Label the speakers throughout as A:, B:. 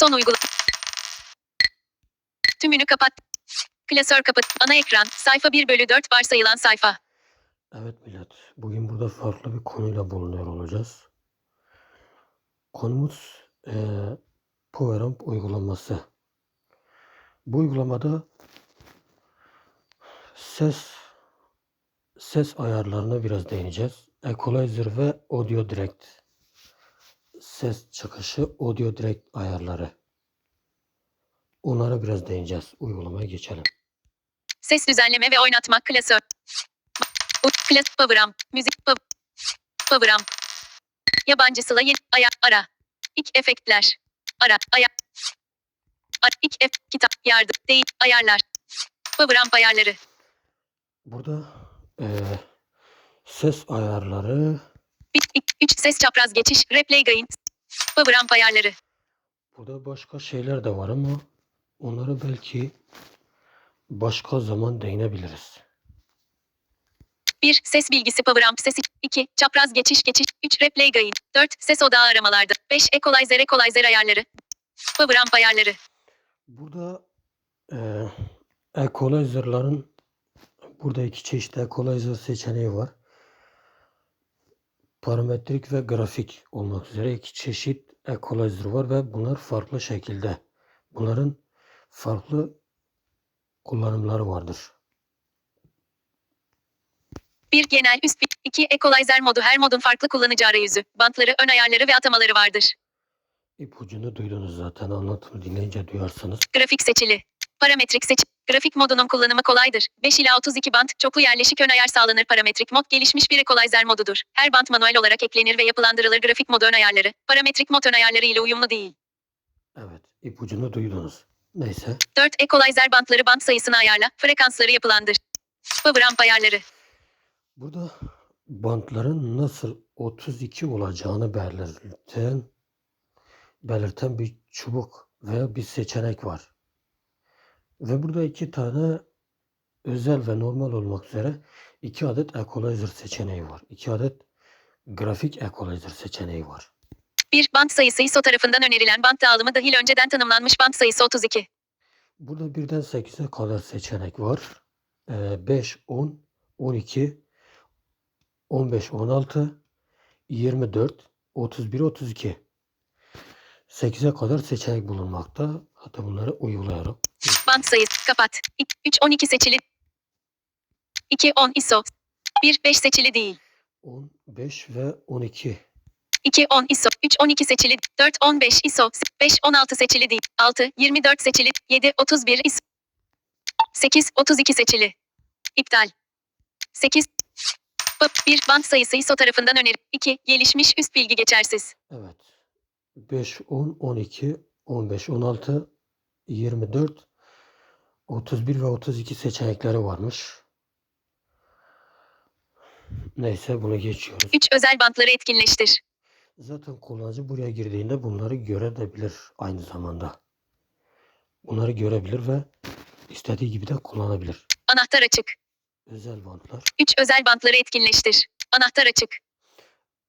A: Son uygula. Tümünü kapat. Klasör kapat. Ana ekran. Sayfa 1 bölü 4 varsayılan sayfa.
B: Evet millet, bugün burada farklı bir konuyla bulunuyor olacağız. Konumuz eee PowerAmp uygulaması. Bu uygulamada ses ses ayarlarına biraz değineceğiz. Equalizer ve Audio Direct. Ses çıkışı Audio Direct ayarları. Onlara biraz değineceğiz. Uygulamaya geçelim.
A: Ses düzenleme ve oynatmak klasör. Klas PowerAmp. Müzik PowerAmp. Yabancı sıla yeni aya ara. İlk efektler. Ara aya. Ara, ilk ef kitap yardım değil ayarlar. PowerAmp ayarları.
B: Burada eee, ses ayarları
A: 1 2 3 ses çapraz geçiş replay gain. PowerAmp ayarları.
B: Burada başka şeyler de var ama onlara belki başka zaman değinebiliriz.
A: 1 ses bilgisi PowerAmp sesi 2 çapraz geçiş geçiş 3 replay gain 4 ses odağı aramalarda 5 equalizer equalizer ayarları. PowerAmp ayarları.
B: Burada eee equalizer'ların burada iki çeşit equalizer seçeneği var. Parametrik ve grafik olmak üzere iki çeşit equalizer var ve bunlar farklı şekilde. Bunların farklı kullanımları vardır.
A: 1 genel üst 2 equalizer modu her modun farklı kullanıcı arayüzü, bantları, ön ayarları ve atamaları vardır.
B: İpucunu duydunuz zaten anlatımı dinleyince duyarsınız.
A: Grafik seçili. Parametrik seç. Grafik modunun kullanımı kolaydır. 5 ila 32 bant, çoklu yerleşik ön ayar sağlanır. Parametrik mod gelişmiş bir equalizer modudur. Her bant manuel olarak eklenir ve yapılandırılır. Grafik mod ön ayarları, parametrik mod ön ayarları ile uyumlu değil.
B: Evet, ipucunu duydunuz. Neyse.
A: 4 equalizer bantları bant sayısını ayarla, frekansları yapılandır. PowerAmp ayarları.
B: Burada bantların nasıl 32 olacağını belirten belirten bir çubuk veya bir seçenek var. Ve burada iki tane özel ve normal olmak üzere iki adet equalizer seçeneği var. İki adet grafik equalizer seçeneği var.
A: 1 bant sayısı ISO tarafından önerilen bant dağılımı dahil önceden tanımlanmış bant sayısı 32.
B: Burada birden 8'e kadar seçenek var. Ee, 5, 10, 12, 15, 16, 24, 31, 32. 8'e kadar seçenek bulunmakta. Hatta bunları uygulayarak.
A: Bant sayısı kapat. 3 12 seçili. 2 10 ISO. 1 5 seçili değil.
B: 10, 5 ve 12.
A: 2 10 ISO. 3 12 seçili. 4 15 ISO. 5 16 seçili değil. 6 24 seçili. 7 31 ISO. 8 32 seçili. İptal. 8 1 bant sayısı ISO tarafından öneri. 2 gelişmiş üst bilgi geçersiz.
B: Evet. 5, 10, 12, 15, 16, 24, 31 ve 32 seçenekleri varmış. Neyse bunu geçiyoruz.
A: 3 özel bantları etkinleştir.
B: Zaten kullanıcı buraya girdiğinde bunları görebilir aynı zamanda. Bunları görebilir ve istediği gibi de kullanabilir.
A: Anahtar açık.
B: Özel bantlar.
A: 3 özel bantları etkinleştir. Anahtar açık.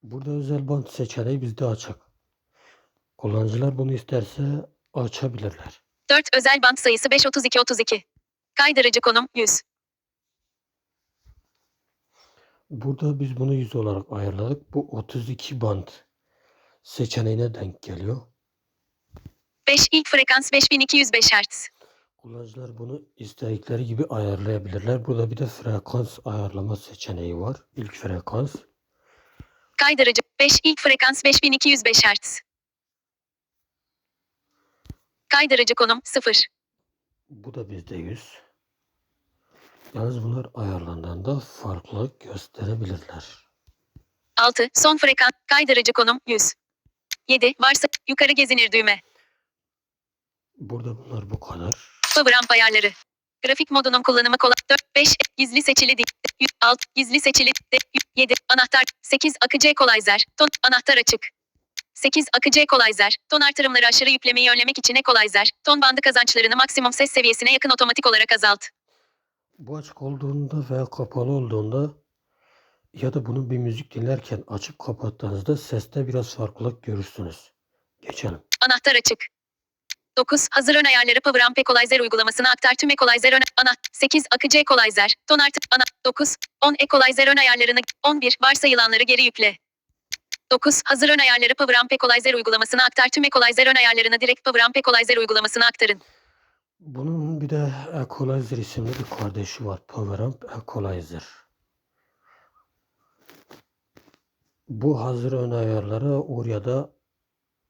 B: Burada özel bant seçeneği bizde açık. Kullanıcılar bunu isterse açabilirler.
A: 4 özel bant sayısı 5 32 32. Kaydırıcı konum 100.
B: Burada biz bunu 100 olarak ayarladık. Bu 32 bant seçeneğine denk geliyor.
A: 5 ilk frekans 5205 Hz.
B: Kullanıcılar bunu istedikleri gibi ayarlayabilirler. Burada bir de frekans ayarlama seçeneği var. İlk frekans.
A: Kaydırıcı 5 ilk frekans 5205 Hz. Kaydırıcı konum 0.
B: Bu da bizde 100. Yalnız bunlar ayarlandığında farklılık gösterebilirler.
A: 6 son frekans kaydırıcı konum 100. 7 varsa yukarı gezinir düğme.
B: Burada bunlar bu kadar.
A: PowerAmp ayarları. Grafik modunun kullanımı kolay. 4 5 gizli seçili değil. 6 gizli seçili. 7 anahtar 8 akıcı equalizer. Ton anahtar açık. 8 akıcı equalizer. Ton artırımları aşırı yüklemeyi önlemek için equalizer. Ton bandı kazançlarını maksimum ses seviyesine yakın otomatik olarak azalt.
B: Bu açık olduğunda veya kapalı olduğunda ya da bunu bir müzik dinlerken açıp kapattığınızda seste biraz farklılık görürsünüz. Geçelim.
A: Anahtar açık. 9. Hazır ön ayarları Power Amp Equalizer uygulamasına aktar tüm Equalizer ön ana 8. Akıcı Equalizer. Ton artı ana 9. 10. Equalizer ön ayarlarını 11. Varsayılanları geri yükle. 9. Hazır ön ayarları Power Amp Equalizer uygulamasına aktar tüm Equalizer ön ayarlarını direkt Power Amp Equalizer uygulamasına aktarın.
B: Bunun bir de Equalizer isimli bir kardeşi var. PowerAmp Equalizer. Bu hazır ön ayarları oraya da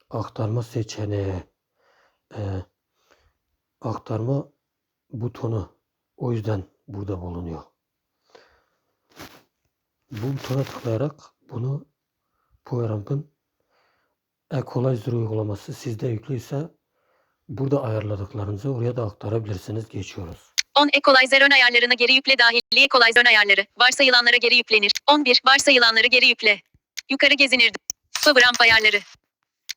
B: aktarma seçeneği e, aktarma butonu o yüzden burada bulunuyor. Bu butona tıklayarak bunu PowerAmp'ın Equalizer uygulaması sizde yüklüyse burada ayarladıklarınızı oraya da aktarabilirsiniz. Geçiyoruz.
A: 10. Equalizer ön ayarlarını geri yükle dahilli Equalizer ön ayarları. Varsayılanlara geri yüklenir. 11. Varsayılanları geri yükle. Yukarı gezinir. Power Amp ayarları.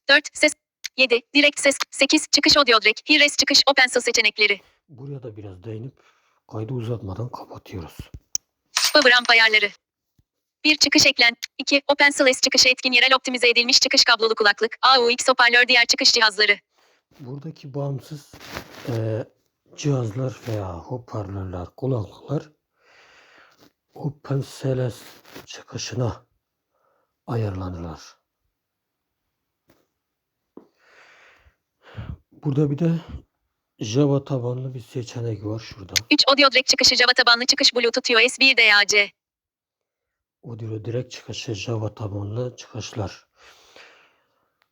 A: 4. Ses. 7. Direkt ses. 8. Çıkış audio direct. Hires çıkış Open seçenekleri.
B: Buraya da biraz değinip kaydı uzatmadan kapatıyoruz.
A: Power Amp ayarları. 1. Çıkış eklen. 2. Open SLS çıkışı etkin yerel optimize edilmiş çıkış kablolu kulaklık. AUX hoparlör diğer çıkış cihazları.
B: Buradaki bağımsız eee, cihazlar veya hoparlörler, kulaklıklar OpenSLS çıkışına ayarlanırlar. Burada bir de Java tabanlı bir seçenek var şurada.
A: 3. Audio direct çıkışı Java tabanlı çıkış Bluetooth USB DAC.
B: Audio direkt çıkışı Java tabanlı çıkışlar.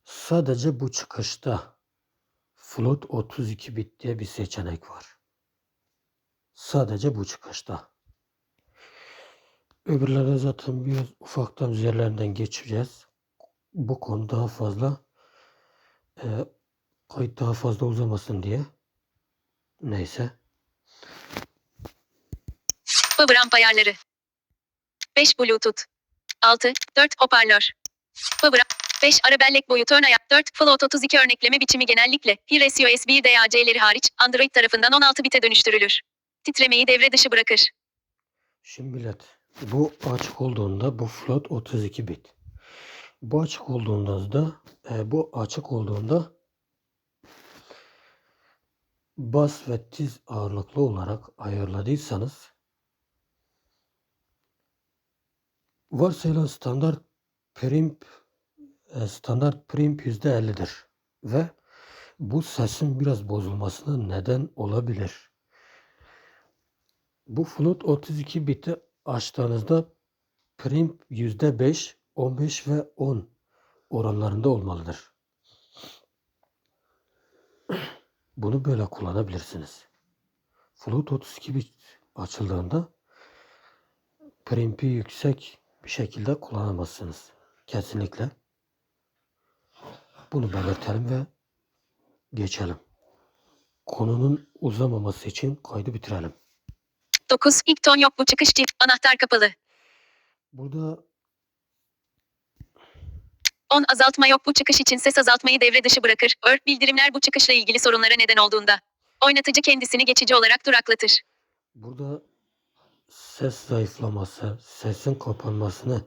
B: Sadece bu çıkışta Float 32 bit diye bir seçenek var. Sadece bu çıkışta. Öbürlerine zaten biraz ufaktan üzerlerinden geçeceğiz. Bu konu daha fazla e, kayıt daha fazla uzamasın diye. Neyse.
A: Amp ayarları. 5 Bluetooth. 6. 4 hoparlör. Power Amp. 5 ara bellek boyutu ön ayak. 4 Float 32 örnekleme biçimi genellikle Hires USB DAC'leri hariç Android tarafından 16 bite dönüştürülür. Titremeyi devre dışı bırakır.
B: Şimdi millet bu açık olduğunda bu float 32 bit. Bu açık olduğunda da e, bu açık olduğunda bas ve tiz ağırlıklı olarak ayarladıysanız varsayılan standart primp e, standart primp %50'dir ve bu sesin biraz bozulmasına neden olabilir. Bu float 32 biti açtığınızda prim %5, 15 ve 10 oranlarında olmalıdır. Bunu böyle kullanabilirsiniz. Float 32 bit açıldığında primpi yüksek bir şekilde kullanamazsınız. Kesinlikle. Bunu belirtelim ve geçelim. Konunun uzamaması için kaydı bitirelim.
A: 9. İlk ton yok bu çıkış cih. Anahtar kapalı.
B: Burada
A: 10. Azaltma yok bu çıkış için ses azaltmayı devre dışı bırakır. Ör bildirimler bu çıkışla ilgili sorunlara neden olduğunda. Oynatıcı kendisini geçici olarak duraklatır.
B: Burada ses zayıflaması, sesin kapanmasını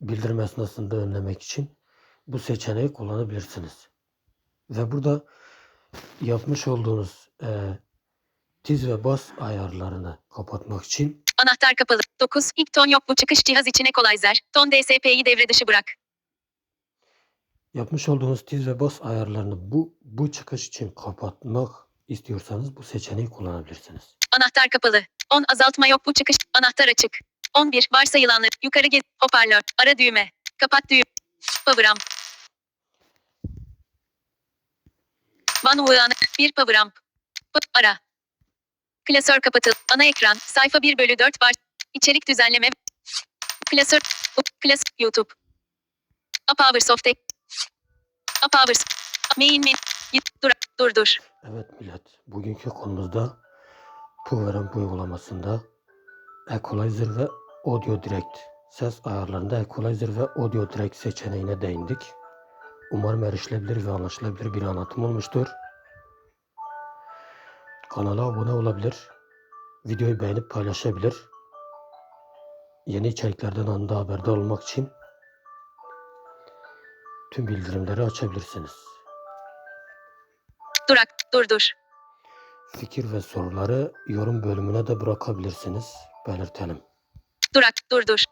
B: bildirim esnasında önlemek için bu seçeneği kullanabilirsiniz. Ve burada yapmış olduğunuz eee, tiz ve bas ayarlarını kapatmak için
A: Anahtar kapalı. 9. İlk ton yok bu çıkış cihaz için equalizer. Ton DSP'yi devre dışı bırak.
B: yapmış olduğunuz tiz ve bas ayarlarını bu bu çıkış için kapatmak istiyorsanız bu seçeneği kullanabilirsiniz.
A: Anahtar kapalı. 10. Azaltma yok bu çıkış. Anahtar açık. 11. Varsayılanlar. Yukarı gez. Hoparlör. Ara düğme. Kapat düğme. Power amp. Van uyanı. 1 power amp. P- Ara. Klasör kapatıl. Ana ekran. Sayfa 1 bölü 4 var. İçerik düzenleme. Klasör. Klas. YouTube. A power soft. A power. Main. Git. Dur. Dur dur.
B: Evet millet, bugünkü konumuzda PowerAmp uygulamasında Equalizer ve Audio Direct ses ayarlarında Equalizer ve Audio Direct seçeneğine değindik. Umarım erişilebilir ve anlaşılabilir bir anlatım olmuştur. Kanala abone olabilir, videoyu beğenip paylaşabilir. Yeni içeriklerden anında haberdar olmak için tüm bildirimleri açabilirsiniz.
A: Durak. Durdur.
B: Fikir ve soruları yorum bölümüne de bırakabilirsiniz. Belirtelim.
A: Durak. Durdur.